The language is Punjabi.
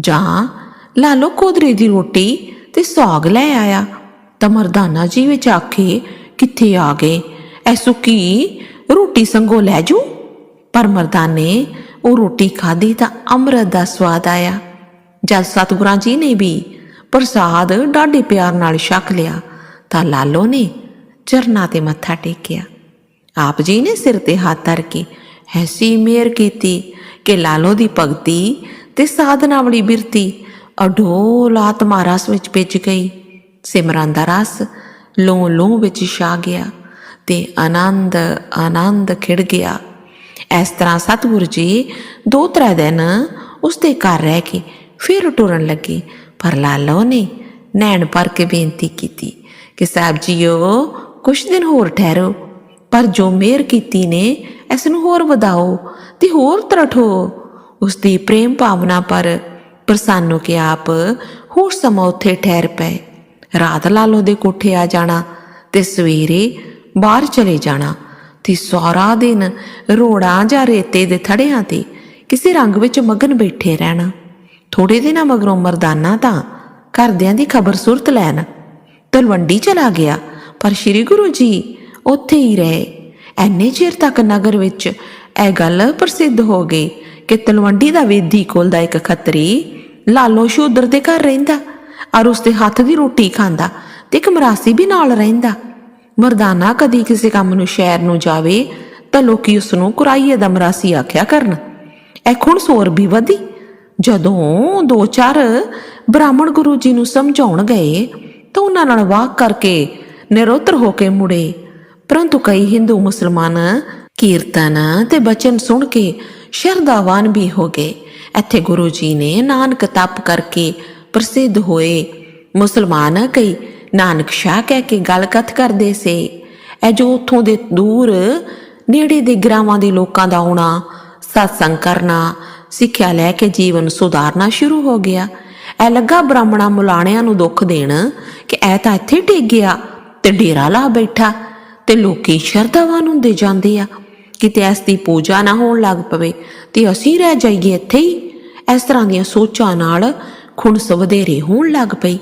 ਜਾਂ ਲਾਲੋ ਕੋਦਰੇ ਦੀ ਰੋਟੀ ਤੇ ਸਾਗ ਲੈ ਆਇਆ। ਤਾਂ ਮਰਦਾਨਾ ਜੀ ਵਿੱਚ ਆਖੇ, ਕਿੱਥੇ ਆ ਗਏ? ਐ ਸੁੱਕੀ ਰੋਟੀ ਸੰਗੋ ਲੈ ਜੂ? ਪਰ ਮਰਦਾਨੇ, ਉਹ ਰੋਟੀ ਖਾਧੀ ਤਾਂ ਅੰਮ੍ਰਿਤ ਦਾ ਸਵਾਦ ਆਇਆ। ਜਦ ਸਤਿਗੁਰਾਂ ਜੀ ਨੇ ਵੀ ਪ੍ਰਸਾਦ ਡਾਢੇ ਪਿਆਰ ਨਾਲ ਛਕ ਲਿਆ, ਤਾਂ ਲਾਲੋ ਨੇ ਚਰਨਾਂ ਤੇ ਮੱਥਾ ਟੇਕਿਆ। ਆਪ ਜੀ ਨੇ ਸਿਰ ਤੇ ਹੱਥ ਧਰ ਕੇ ਐਸੀ ਮਿਹਰ ਕੀਤੀ ਕਿ ਲਾਲੋ ਦੀ ਭਗਤੀ ਤੇ ਸਾਧਨਾ ਵਾਲੀ ਬਿਰਤੀ ਅਡੋਲ ਆਤਮਾ ਰਸ ਵਿੱਚ ਭਿੱਜ ਗਈ। ਸਿਮਰਨ ਦਾ ਰਸ ਲੋ ਲੋ ਵਿੱਚ ਛਾ ਗਿਆ ਤੇ ਆਨੰਦ ਆਨੰਦ ਖਿੜ ਗਿਆ। ਇਸ ਤਰ੍ਹਾਂ ਸਤਿਗੁਰੂ ਜੀ ਦੋ ਤਰੇ ਦਿਨ ਉਸ ਦੇ ਘਰ ਰਹਿ ਕੇ ਫਿਰ ਟੁਰਨ ਲੱਗੇ। ਪਰ ਲਾਲੋ ਨੇ ਨੈਣ ਭਰ ਕੇ ਬੇਨਤੀ ਕੀਤੀ ਕਿ ਸਾਹਿਬ ਜੀਓ, ਕੁਛ ਦਿਨ ਹੋਰ ਠਹਿਰੋ, ਪਰ ਜੋ ਮਿਹਰ ਕੀਤੀ ਨੇ, ਇਸ ਨੂੰ ਹੋਰ ਵਧਾਓ ਤੇ ਹੋਰ ਤਰਠੋ। ਉਸ ਦੀ ਪ੍ਰੇਮ ਭਾਵਨਾ ਪਰ ਪ੍ਰਸੰਨ ਹੋ ਕੇ ਆਪ ਹੋਰ ਸਮਾਂ ਉੱਥੇ ਠਹਿਰ ਪਏ। ਰਾਤ ਲਾਲੋ ਦੇ ਕੋਠੇ ਆ ਜਾਣਾ ਤੇ ਸਵੇਰੇ ਬਾਹਰ ਚਲੇ ਜਾਣਾ ਤੇ ਸਾਰਾ ਦਿਨ ਰੋੜਾਂ ਜਾਂ ਰੇਤੇ ਦੇ ਥੜਿਆਂ ਤੇ ਕਿਸੇ ਰੰਗ ਵਿੱਚ ਮਗਨ ਬੈਠੇ ਰਹਿਣਾ। ਥੋੜੇ ਦਿਨਾਂ ਮਗਰੋਂ ਮਰਦਾਨਾ ਤਾਂ ਘਰਦਿਆਂ ਦੀ ਖਬਰ ਸੁਰਤ ਲੈਣ ਤਲਵੰਡੀ ਚਲਾ ਗਿਆ, ਪਰ ਸ੍ਰੀ ਗੁਰੂ ਜੀ ਉੱਥੇ ਹੀ ਰਹੇ। ਐਨੇ ਚਿਰ ਤੱਕ ਨਗਰ ਵਿੱਚ ਇਹ ਗੱਲ ਪ੍ਰਸਿੱਧ ਹੋ ਗਈ ਕਿ ਤਲਵੰਡੀ ਦਾ ਵੇਦੀ ਕੋਲ ਦਾ ਇੱਕ ਖੱਤਰੀ ਲਾਲੋ ਸ਼ੂਦਰ ਦੇ ਘਰ ਰਹਿੰਦਾ ਔਰ ਉਸ ਹੱਥ ਦੀ ਰੋਟੀ ਖਾਂਦਾ ਤੇ ਇੱਕ ਮਰਾਸੀ ਵੀ ਨਾਲ ਰਹਿੰਦਾ। ਮਰਦਾਨਾ ਕਦੀ ਕਿਸੇ ਕੰਮ ਨੂੰ ਸ਼ਹਿਰ ਨੂੰ ਜਾਵੇ ਤਾਂ ਲੋਕੀ ਉਸ ਨੂੰ ਕੁਰਾਈਏ ਦਾ ਮਰਾਸੀ ਆਖਿਆ ਕਰਨ। ਇਹ ਖੁਣ ਸੋਰ ਵੀ ਵਧੀ। ਜਦੋਂ ਦੋ ਚਾਰ ਬ੍ਰਾਹਮਣ ਗੁਰੂ ਜੀ ਨੂੰ ਸਮਝਾਉਣ ਗਏ ਤਾਂ ਉਹਨਾਂ ਨਾਲ ਵਾਹ ਕਰਕੇ ਨਿਰੋਤਰ ਹੋ ਕੇ ਮੁੜੇ। ਪਰੰਤੂ ਕਈ ਹਿੰਦੂ ਮੁਸਲਮਾਨ ਕੀਰਤਨ ਤੇ ਬਚਨ ਸੁਣ ਕੇ ਸ਼ਰਧਾਵਾਨ ਵੀ ਹੋ ਗਏ। ਇੱਥੇ ਗੁਰੂ ਜੀ ਨੇ ਨਾਨਕ ਤਪ ਕਰਕੇ ਪ੍ਰਸਿੱਧ ਹੋਏ ਮੁਸਲਮਾਨ ਕਈ ਨਾਨਕ ਸ਼ਾਹ ਕਹਿ ਕੇ ਗੱਲ ਕਥ ਕਰਦੇ ਸੇ। ਇਹ ਜੋ ਉਥੋਂ ਦੇ ਦੂਰ ਨੇੜੇ ਦੇ ਗ੍ਰਾਮਾਂ ਦੇ ਲੋਕਾਂ ਦਾ ਆਉਣਾ ਸਤਸੰਗ ਕਰਨਾ, ਸਿੱਖਿਆ ਲੈ ਕੇ ਜੀਵਨ ਸੁਧਾਰਨਾ ਸ਼ੁਰੂ ਹੋ ਗਿਆ। ਇਹ ਲੱਗਾ ਬ੍ਰਾਹਮਣਾ ਮੁਲਾਣਿਆਂ ਨੂੰ ਦੁੱਖ ਦੇਣ ਕਿ ਇਹ ਤਾਂ ਇੱਥੇ ਟਿਕ ਗਿਆ ਤੇ ਡੇਰਾ ਲਾ ਬੈਠਾ ਤੇ ਲੋਕੀ ਸ਼ਰਧਾਵਾਨ ਹੁੰਦੇ ਜਾਂਦੇ ਆ। ਕਿਤੇ ਇਸ ਦੀ ਪੂਜਾ ਨਾ ਹੋਣ ਲੱਗ ਪਵੇ, ਤੇ ਅਸੀਂ ਰਹਿ ਜਾਈਏ ਇੱਥੇ ਹੀ। ਇਸ ਤਰ੍ਹਾਂ ਦੀਆਂ ਸੋਚਾਂ ਨਾਲ ਖੁਣਸ ਵਧੇਰੇ ਹੋਣ ਲੱਗ ਪਈ।